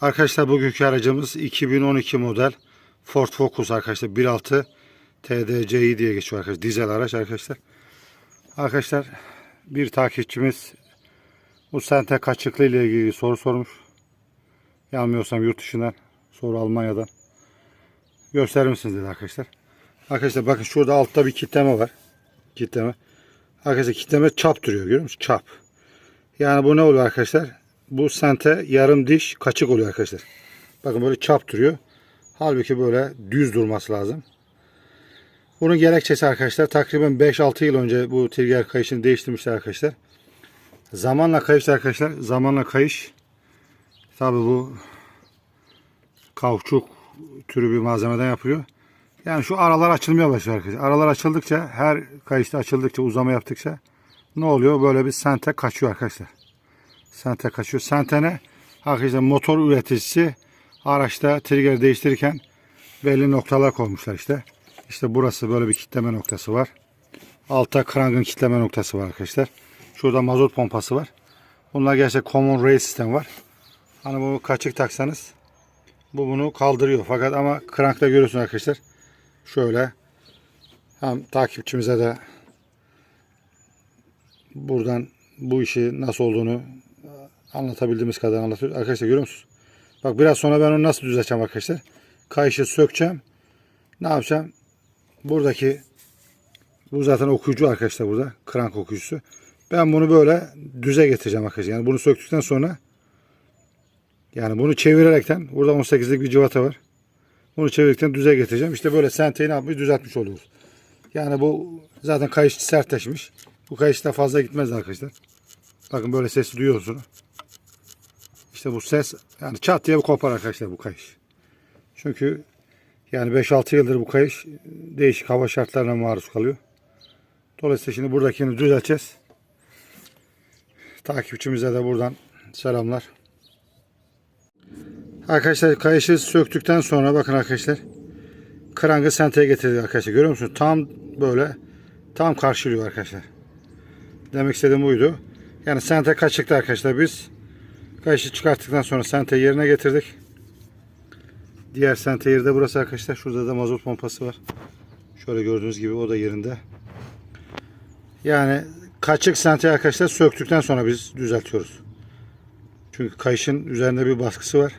Arkadaşlar bugünkü aracımız 2012 model Ford Focus arkadaşlar 1.6 TDCi diye geçiyor arkadaşlar. Dizel araç arkadaşlar. Arkadaşlar bir takipçimiz bu sente kaçıklığı ile ilgili soru sormuş. Yanılmıyorsam yurt dışından soru Almanya'dan. Gösterir misiniz dedi arkadaşlar. Arkadaşlar bakın şurada altta bir kitleme var. Kitleme. Arkadaşlar kitleme çap duruyor görüyor musunuz? Çap. Yani bu ne oluyor arkadaşlar? Bu sente yarım diş kaçık oluyor arkadaşlar. Bakın böyle çap duruyor. Halbuki böyle düz durması lazım. Bunun gerekçesi arkadaşlar takriben 5-6 yıl önce bu trigger kayışını değiştirmişler arkadaşlar. Zamanla kayış arkadaşlar. Zamanla kayış. Tabi bu kauçuk türü bir malzemeden yapılıyor. Yani şu aralar açılmaya başlıyor arkadaşlar. Aralar açıldıkça her kayışta açıldıkça uzama yaptıkça ne oluyor? Böyle bir sente kaçıyor arkadaşlar. Sente kaçıyor. Sente ne? Arkadaşlar motor üreticisi araçta trigger değiştirirken belli noktalar koymuşlar işte. İşte burası böyle bir kitleme noktası var. Altta krangın kitleme noktası var arkadaşlar. Şurada mazot pompası var. Bunlar gerçekten common rail sistem var. Hani bunu kaçık taksanız bu bunu kaldırıyor. Fakat ama krankta görüyorsun arkadaşlar. Şöyle hem takipçimize de buradan bu işi nasıl olduğunu anlatabildiğimiz kadar anlatıyoruz. Arkadaşlar görüyor musunuz? Bak biraz sonra ben onu nasıl düzelteceğim arkadaşlar. Kayışı sökeceğim. Ne yapacağım? Buradaki bu zaten okuyucu arkadaşlar burada. Krank okuyucusu. Ben bunu böyle düze getireceğim arkadaşlar. Yani bunu söktükten sonra yani bunu çevirerekten burada 18'lik bir civata var. Bunu çevirdikten düze getireceğim. İşte böyle senteyi ne yapmış? Düzeltmiş oluyoruz. Yani bu zaten kayış sertleşmiş. Bu kayış da fazla gitmez arkadaşlar. Bakın böyle sesi duyuyorsunuz. İşte bu ses yani çat diye bir kopar arkadaşlar bu kayış. Çünkü yani 5-6 yıldır bu kayış değişik hava şartlarına maruz kalıyor. Dolayısıyla şimdi buradakini düzelteceğiz. Takipçimize de buradan selamlar. Arkadaşlar kayışı söktükten sonra bakın arkadaşlar krangı senteye getirdik arkadaşlar. Görüyor musunuz? Tam böyle tam karşılıyor arkadaşlar. Demek istediğim buydu. Yani sente kaçıktı arkadaşlar biz. Kayışı çıkarttıktan sonra sente yerine getirdik. Diğer sente yeri de burası arkadaşlar. Şurada da mazot pompası var. Şöyle gördüğünüz gibi o da yerinde. Yani kaçık sente arkadaşlar söktükten sonra biz düzeltiyoruz. Çünkü kayışın üzerinde bir baskısı var.